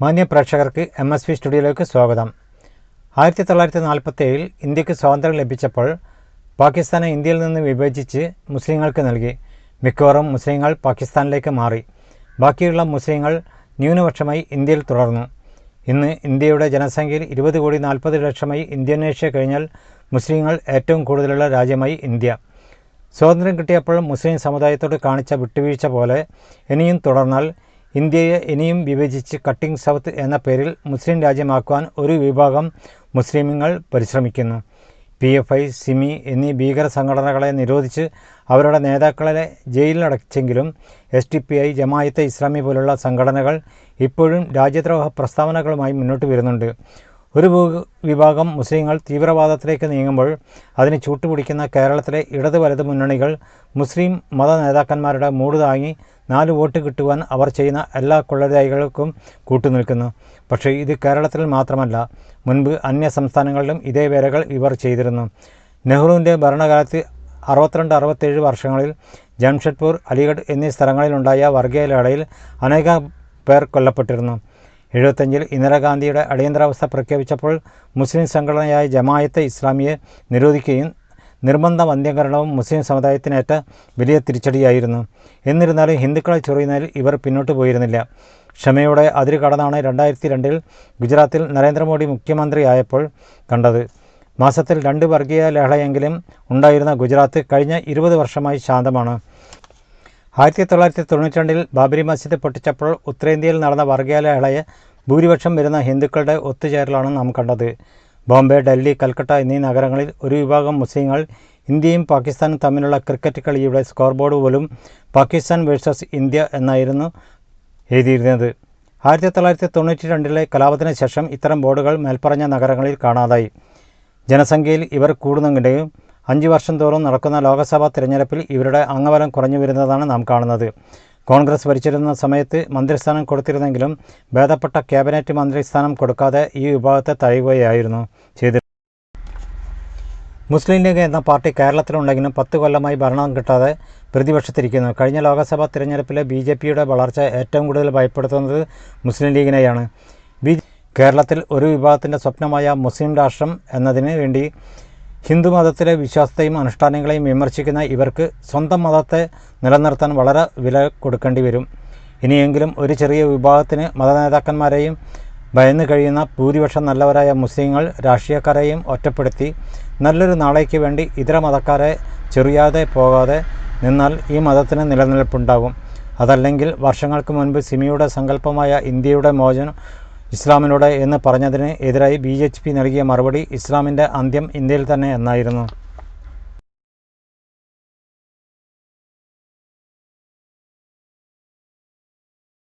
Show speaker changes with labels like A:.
A: മാന്യ പ്രേക്ഷകർക്ക് M S V സ്റ്റുഡിയോയിലേക്ക് സ്വാഗതം. ആയിരത്തി തൊള്ളായിരത്തി നാൽപ്പത്തി ഏഴിൽ ഇന്ത്യയ്ക്ക് സ്വാതന്ത്ര്യം ലഭിച്ചപ്പോൾ പാകിസ്ഥാനെ ഇന്ത്യയിൽ നിന്ന് വിഭജിച്ച് മുസ്ലിങ്ങൾക്ക് നൽകി. മിക്കവാറും മുസ്ലിങ്ങൾ പാകിസ്ഥാനിലേക്ക് മാറി. ബാക്കിയുള്ള മുസ്ലിങ്ങൾ ന്യൂനപക്ഷമായി ഇന്ത്യയിൽ തുടർന്നു. ഇന്ന് ഇന്ത്യയുടെ ജനസംഖ്യയിൽ ഇരുപത് കോടി നാൽപ്പത് ലക്ഷമായി ഇന്ത്യനേഷ്യ കഴിഞ്ഞാൽ മുസ്ലിങ്ങൾ ഏറ്റവും കൂടുതലുള്ള രാജ്യമായി ഇന്ത്യ. സ്വാതന്ത്ര്യം കിട്ടിയപ്പോൾ മുസ്ലിം സമുദായത്തോട് കാണിച്ച വിട്ടുവീഴ്ച പോലെ ഇനിയും തുടർന്നാൽ ഇന്ത്യയെ ഇനിയും വിഭജിച്ച് കട്ടിംഗ് സൗത്ത് എന്ന പേരിൽ മുസ്ലിം രാജ്യമാക്കുവാൻ ഒരു വിഭാഗം മുസ്ലിമുകൾ പരിശ്രമിക്കുന്നു. പി എഫ് ഐ സിമി എന്നീ ഭീകര സംഘടനകളെ നിരോധിച്ച് അവരുടെ നേതാക്കളെ ജയിലിലടച്ചെങ്കിലും S T P I Jamaat-e Islami പോലുള്ള സംഘടനകൾ ഇപ്പോഴും രാജ്യദ്രോഹ പ്രസ്താവനകളുമായി മുന്നോട്ട് വരുന്നുണ്ട്. ഒരു വിഭാഗം മുസ്ലിങ്ങൾ തീവ്രവാദത്തിലേക്ക് നീങ്ങുമ്പോൾ അതിന് ചൂട്ടുപിടിക്കുന്ന കേരളത്തിലെ ഇടത് വലത് മുന്നണികൾ മുസ്ലിം മത നേതാക്കന്മാരുടെ മൂട് താങ്ങി നാല് വോട്ട് കിട്ടുവാൻ അവർ ചെയ്യുന്ന എല്ലാ കൊള്ളരായികൾക്കും കൂട്ടുനിൽക്കുന്നു. പക്ഷേ ഇത് കേരളത്തിൽ മാത്രമല്ല മുൻപ് അന്യ സംസ്ഥാനങ്ങളിലും ഇതേ വേലകൾ ഇവർ ചെയ്തിരുന്നു. നെഹ്റുവിന്റെ ഭരണകാലത്ത് അറുപത്തിരണ്ട് അറുപത്തേഴ് വർഷങ്ങളിൽ ജംഷഡ്പൂർ അലിഗഡ് എന്നീ സ്ഥലങ്ങളിലുണ്ടായ വർഗീയ ലടയിൽ അനേകം പേർ കൊല്ലപ്പെട്ടിരുന്നു. എഴുപത്തഞ്ചിൽ ഇന്ദിരാഗാന്ധിയുടെ അടിയന്തരാവസ്ഥ പ്രഖ്യാപിച്ചപ്പോൾ മുസ്ലിം സംഘടനയായ ജമായത്തെ ഇസ്ലാമിയെ നിരോധിക്കുകയും നിർബന്ധ വന്ധ്യകരണവും മുസ്ലിം സമുദായത്തിനേറ്റ വലിയ തിരിച്ചടിയായിരുന്നു. എന്നിരുന്നാലും ഹിന്ദുക്കളെ ചൊറിയുന്നതിൽ ഇവർ പിന്നോട്ട് പോയിരുന്നില്ല. ക്ഷമയോടെ അതിര് കടന്നാണ് രണ്ടായിരത്തി രണ്ടിൽ ഗുജറാത്തിൽ നരേന്ദ്രമോദി മുഖ്യമന്ത്രിയായപ്പോൾ കണ്ടത്. മാസത്തിൽ രണ്ട് വർഗീയ ലഹളയെങ്കിലും ഉണ്ടായിരുന്ന ഗുജറാത്ത് കഴിഞ്ഞ ഇരുപത് വർഷമായി ശാന്തമാണ്. ആയിരത്തി തൊള്ളായിരത്തി തൊണ്ണൂറ്റി രണ്ടിൽ ബാബരി മസ്ജിദ് പൊട്ടിച്ചപ്പോൾ ഉത്തരേന്ത്യയിൽ നടന്ന വർഗീയ ലഹളയെ ഭൂരിപക്ഷം വരുന്ന ഹിന്ദുക്കളുടെ ഒത്തുചേരലാണ് നാം കണ്ടത്. ബോംബെ ഡൽഹി കൽക്കട്ട എന്നീ നഗരങ്ങളിൽ ഒരു വിഭാഗം മുസ്ലിങ്ങൾ ഇന്ത്യയും പാകിസ്ഥാനും തമ്മിലുള്ള ക്രിക്കറ്റ് കളിയുടെ സ്കോർ ബോർഡ് പോലും പാകിസ്ഥാൻ വേഴ്സസ് ഇന്ത്യ എന്നായിരുന്നു എഴുതിയിരുന്നത്. ആയിരത്തി തൊള്ളായിരത്തി തൊണ്ണൂറ്റി രണ്ടിലെ കലാപത്തിന് ശേഷം ഇത്തരം ബോർഡുകൾ മേൽപ്പറഞ്ഞ നഗരങ്ങളിൽ കാണാതായി. ജനസംഖ്യയിൽ ഇവർ കൂടുന്നുണ്ടെങ്കിലും അഞ്ച് വർഷം തോറും നടക്കുന്ന ലോക്സഭാ തിരഞ്ഞെടുപ്പിൽ ഇവരുടെ അംഗബലം കുറഞ്ഞു വരുന്നതാണ് നാം കാണുന്നത്. കോൺഗ്രസ് ഭരിച്ചിരുന്ന സമയത്ത് മന്ത്രിസ്ഥാനം കൊടുത്തിരുന്നെങ്കിലും ഭേദപ്പെട്ട ക്യാബിനറ്റ് മന്ത്രിസ്ഥാനം കൊടുക്കാതെ ഈ വിഭാഗത്തെ തഴയുകയായിരുന്നു ചെയ്തിരുന്നത്. മുസ്ലിം ലീഗ് എന്ന പാർട്ടി കേരളത്തിലുണ്ടെങ്കിലും പത്ത് കൊല്ലമായി ഭരണം കിട്ടാതെ പ്രതിപക്ഷത്തിരിക്കുന്നു. കഴിഞ്ഞ ലോക്സഭാ തിരഞ്ഞെടുപ്പിലെ ബി ജെ പിയുടെ വളർച്ച ഏറ്റവും കൂടുതൽ ഭയപ്പെടുത്തുന്നത് മുസ്ലിം ലീഗിനെയാണ്. ബി കേരളത്തിൽ ഒരു വിഭാഗത്തിന്റെ സ്വപ്നമായ മുസ്ലിം രാഷ്ട്രം എന്നതിന് വേണ്ടി ഹിന്ദു മതത്തിലെ വിശ്വാസത്തെയും അനുഷ്ഠാനങ്ങളെയും വിമർശിക്കുന്ന ഇവർക്ക് സ്വന്തം മതത്തെ നിലനിർത്താൻ വളരെ വില കൊടുക്കേണ്ടി വരും. ഇനിയെങ്കിലും ഒരു ചെറിയ വിഭാഗത്തിന് മതനേതാക്കന്മാരെയും ഭയന്ന് കഴിയുന്ന ഭൂരിപക്ഷം നല്ലവരായ മുസ്ലിങ്ങൾ രാഷ്ട്രീയക്കാരെയും ഒറ്റപ്പെടുത്തി നല്ലൊരു നാളേക്ക് വേണ്ടി ഇതര മതക്കാരെ ചെറിയാതെ പോകാതെ നിന്നാൽ ഈ മതത്തിന് നിലനിൽപ്പുണ്ടാകും. അതല്ലെങ്കിൽ വർഷങ്ങൾക്ക് മുൻപ് സിമിയുടെ സങ്കല്പമായ ഇന്ത്യയുടെ മോചനം ഇസ്ലാമിലൂടെ എന്ന് പറഞ്ഞതിന് എതിരായി ബി നൽകിയ മറുപടി ഇസ്ലാമിന്റെ അന്ത്യം ഇന്ത്യയിൽ തന്നെ എന്നായിരുന്നു.